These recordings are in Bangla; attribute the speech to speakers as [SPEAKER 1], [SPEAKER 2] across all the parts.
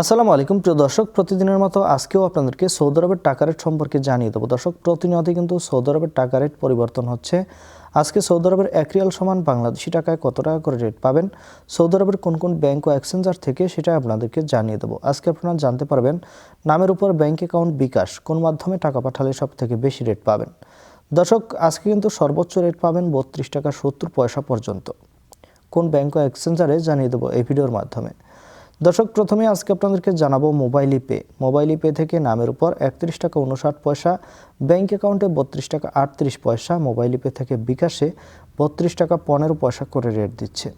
[SPEAKER 1] আসসালামু আলাইকুম, প্রিয় দর্শক। প্রতিদিনের মতো আজকেও আপনাদেরকে সৌদি আরবের টাকা রেট সম্পর্কে জানিয়ে দেবো। দর্শক, প্রতিনিয়তই কিন্তু সৌদি আরবের টাকা রেট পরিবর্তন হচ্ছে। আজকে সৌদি আরবের এক রিয়াল সমান বাংলাদেশি টাকায় কত টাকা করে রেট পাবেন? সৌদি আরবের কোন কোন ব্যাংক ও এক্সচেঞ্জার থেকে সেটা আপনাদেরকে জানিয়ে দেবো। আজকে আপনারা জানতে পারবেন, নামের উপর ব্যাংক অ্যাকাউন্ট বিকাশ কোন মাধ্যমে টাকা পাঠালে সব থেকে বেশি রেট পাবেন। দর্শক, আজকে কিন্তু সর্বোচ্চ রেট পাবেন বত্রিশ টাকা সত্তর পয়সা পর্যন্ত। কোন ব্যাংক ও এক্সচেঞ্জারে জানিয়ে দেবো এই ভিডিওর মাধ্যমে। দর্শক, প্রথমে আজকে আপনাদেরকে জানাব মোবাইল পে মোবাইল পে থেকে নামের উপর একত্রিশ টাকা উনষাট পয়সা, ব্যাংক অ্যাকাউন্টে বত্রিশ টাকা আটত্রিশ পয়সা, মোবাইল পে থেকে বিকাশে বত্রিশ টাকা পনেরো পয়সা করে রেট দিচ্ছে।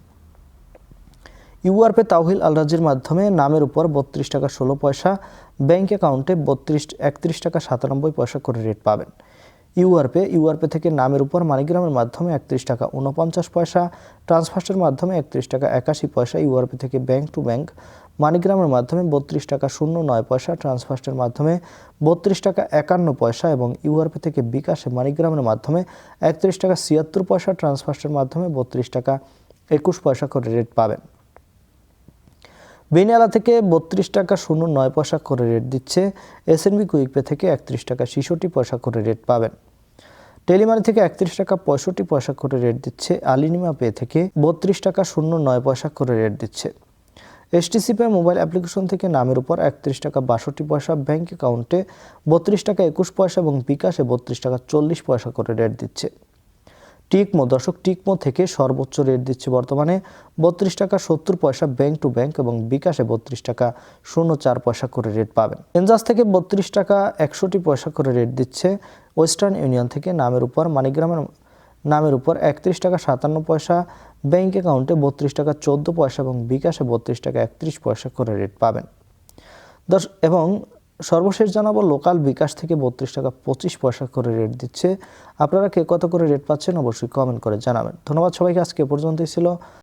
[SPEAKER 1] ইউআরপে তাওহিল আলরাজির মাধ্যমে নামের উপর বত্রিশ টাকা ষোলো পয়সা, ব্যাংক অ্যাকাউন্টে বত্রিশ, একত্রিশ টাকা সাতানব্বই পয়সা করে রেট পাবেন। ইউআরপে ইউআরপে থেকে নামের উপর মানিগ্রামের মাধ্যমে একত্রিশ টাকা উনপঞ্চাশ পয়সা, ট্রান্সফার্সের মাধ্যমে একত্রিশ টাকা একাশি পয়সা ইউআরপে থেকে ব্যাংক টু ব্যাংক মানিগ্রামের মাধ্যমে বত্রিশ টাকা শূন্য নয় পয়সা, ট্রান্সফার্সের মাধ্যমে বত্রিশ টাকা একান্ন পয়সা এবং ইউআরপি থেকে বিকাশে মানিগ্রামের মাধ্যমে একত্রিশ টাকা ছিয়াত্তর পয়সা, ট্রান্সফার্সের মাধ্যমে বত্রিশ টাকা একুশ পয়সা করে রেট পাবেন। বেনিয়ালা থেকে বত্রিশ টাকা শূন্য নয় পয়সা করে রেট দিচ্ছে এসএনবি কুইকপে থেকে একত্রিশ টাকা ছিষট্টি পয়সা করে রেট পাবেন। টেলিমানি থেকে একত্রিশ টাকা পঁয়ষট্টি পয়সা করে রেট দিচ্ছে আলিনিমা পে থেকে বত্রিশ টাকা শূন্য নয় পয়সা করে রেট দিচ্ছে। এসটিসি পে মোবাইল অ্যাপ্লিকেশন থেকে নামের উপর একত্রিশ টাকা বাষট্টি পয়সা ব্যাঙ্ক অ্যাকাউন্টে বত্রিশ টাকা একুশ পয়সা এবং বিকাশে বত্রিশ টাকা চল্লিশ পয়সা করে রেট দিচ্ছে। টিকমো, দর্শক টিকমো থেকে সর্বোচ্চ রেট দিচ্ছে বর্তমানে বত্রিশ টাকা সত্তর পয়সা ব্যাংক টু ব্যাংক এবং বিকাশে বত্রিশ টাকা শূন্য চার পয়সা করে রেট পাবেন। এনজাস থেকে বত্রিশ টাকা একষট্টি পয়সা করে রেট দিচ্ছে। ওয়েস্টার্ন ইউনিয়ন থেকে নামের উপর, মানিগ্রামের নামের উপর একত্রিশ টাকা সাতান্ন পয়সা ব্যাংক অ্যাকাউন্টে বত্রিশ টাকা চোদ্দ পয়সা এবং বিকাশে বত্রিশ টাকা একত্রিশ পয়সা করে রেট পাবেন। দশ এবং সর্বশেষ জানাব, লোকাল বিকাশ থেকে বত্রিশ টাকা পঁচিশ পয়সা করে রেট দিচ্ছে। আপনারা কে কত করে রেট পাচ্ছেন অবশ্যই কমেন্ট করে জানাবেন। ধন্যবাদ সবাইকে, আজকে পর্যন্তই ছিল।